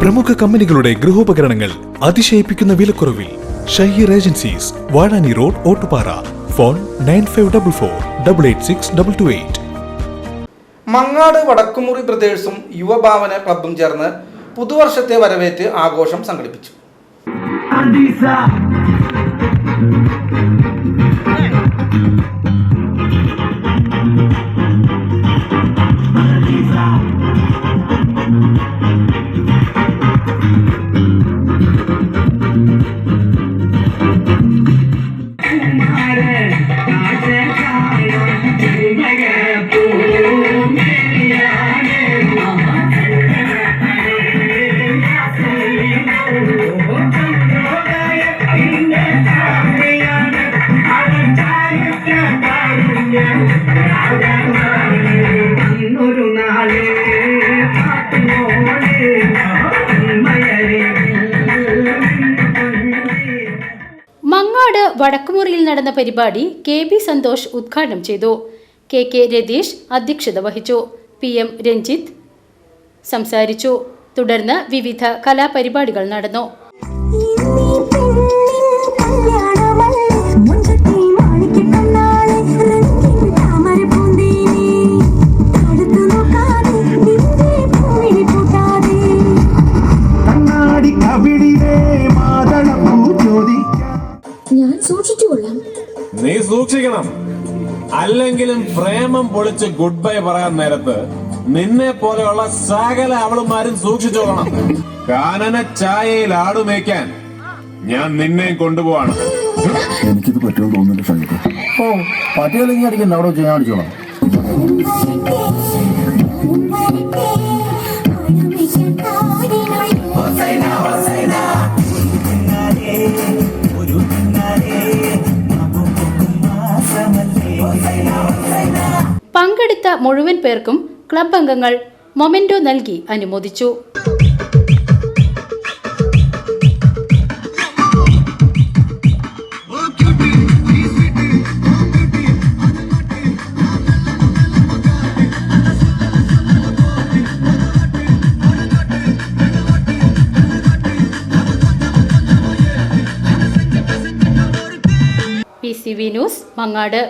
പ്രമുഖ കമ്പനികളുടെ ഗൃഹോപകരണങ്ങൾ അതിശയിപ്പിക്കുന്ന വിലക്കുറവിൽ Shaheer agencies Vazhani road Ottupara. Phone nine five double four double eight six double two eight. Mangad Vadakkumuri ബ്രദേഴ്സും യുവഭാവന ക്ലബും ചേർന്ന് പുതുവർഷത്തെ വരവേറ്റ് ആഘോഷം സംഘടിപ്പിച്ചു. വടക്കുമുറിയിൽ നടന്ന പരിപാടി കെ ബി സന്തോഷ് ഉദ്ഘാടനം ചെയ്തു. കെ കെ രതീഷ് അധ്യക്ഷത വഹിച്ചു. പി എം രഞ്ജിത്ത് സംസാരിച്ചു. തുടർന്ന് വിവിധ കലാപരിപാടികൾ നടന്നു. സൂക്ഷിച്ചുകൊള്ളാം. നീ സൂക്ഷിക്കണം. അല്ലെങ്കിലും പ്രേമം പൊളിച്ച് ഗുഡ് ബൈ പറയാൻ നേരത്ത് നിന്നെ പോലെയുള്ള സകല അവളുമാരും സൂക്ഷിച്ചോളണം കാനന ചായയിൽ ആടുമേക്കാൻ ഞാൻ നിന്നെ കൊണ്ടുപോവാണ്. എനിക്കിത് പറ്റുമെന്ന് തോന്നുന്നില്ല ഷൈക്ക് ഓ പട്ടികളിങ്ങനെ അടിക്കണ്ട. അവിടെ വെച്ച് ഞാൻ അടിച്ചോളാം. പങ്കെടുത്ത മുഴുവൻ പേർക്കും ക്ലബ് അംഗങ്ങൾ മൊമെന്റോ നൽകി അനുമോദിച്ചു. P C V news Mangad.